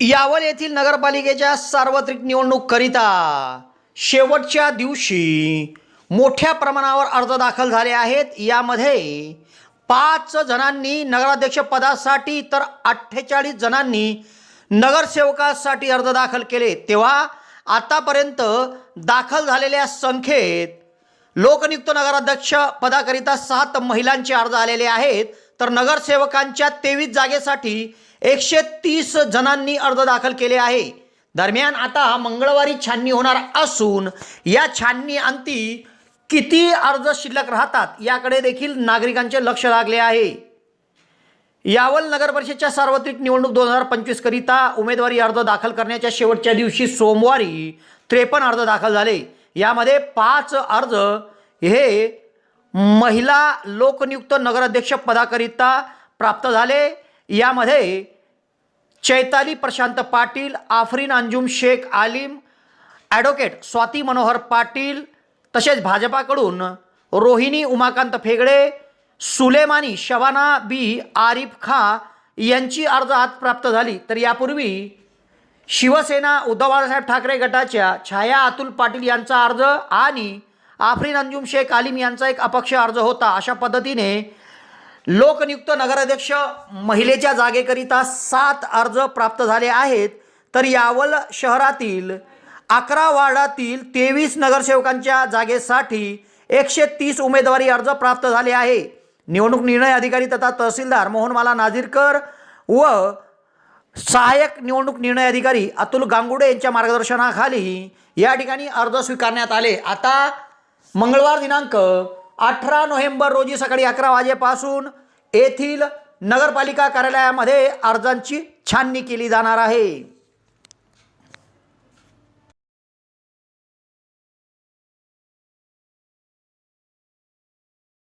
यावल येथील नगरपालिकेच्या सार्वत्रिक निवडणूककरिता शेवटच्या दिवशी मोठ्या प्रमाणावर अर्ज दाखल झाले आहेत. यामध्ये पाच जणांनी नगराध्यक्षपदासाठी तर अठ्ठेचाळीस जणांनी नगरसेवकासाठी अर्ज दाखल केले. तेव्हा आतापर्यंत दाखल झालेल्या संख्येत लोकनियुक्त नगराध्यक्ष पदाकरिता सात महिलांचे अर्ज आलेले आहेत. तर नगरसेवकांच्या तेवीस जागेसाठी एकशे तीस जणांनी अर्ज दाखल केले आहे. दरम्यान आता मंगळवारी छाननी होणार असून या छाननी अंती किती अर्ज शिल्लक राहतात याकडे देखील नागरिकांचे लक्ष लागले आहे. यावल नगर परिषदच्या सार्वत्रिक निवडणूक दोन हजार पंचवीसकरिता उमेदवारी अर्ज दाखल करण्याच्या शेवटच्या दिवशी सोमवारी त्रेपन्न अर्ज दाखल झाले. यामध्ये पाच अर्ज हे महिला लोकनियुक्त नगराध्यक्ष पदाकरिता प्राप्त झाले. यामध्ये चैताली प्रशांत पाटील आफरीन अंजुम शेख आलिम ॲडव्होकेट स्वाती मनोहर पाटील तसेच भाजपाकडून रोहिणी उमाकांत फेगडे सुलेमानी शबाना बी आरिफ खा यांची अर्ज आज प्राप्त झाली. तर यापूर्वी शिवसेना उद्धव बाळासाहेब ठाकरे गटाच्या छाया अतुल पाटील यांचा अर्ज आणि आफरीन अंजुम शेख आलिम यांचा एक अपक्ष अर्ज होता. अशा पद्धतीने लोकनियुक्त नगराध्यक्ष महिलेच्या जागेकरिता सात अर्ज प्राप्त झाले आहेत. तर यावल शहरातील अकरा वार्डातील तेवीस नगरसेवकांच्या जागेसाठी एकशे तीस उमेदवारी अर्ज प्राप्त झाले आहे. निवडणूक निर्णय अधिकारी तथा तहसीलदार मोहनमाला नाझीरकर व सहाय्यक निवडणूक निर्णय अधिकारी अतुल गांगुडे यांच्या मार्गदर्शनाखाली या ठिकाणी अर्ज स्वीकारण्यात आले. आता मंगळवार दिनांक अठरा नोव्हेंबर रोजी सकाळी अकरा वाजेपासून येथील नगरपालिका कार्यालयामध्ये अर्जांची छाननी केली जाणार आहे.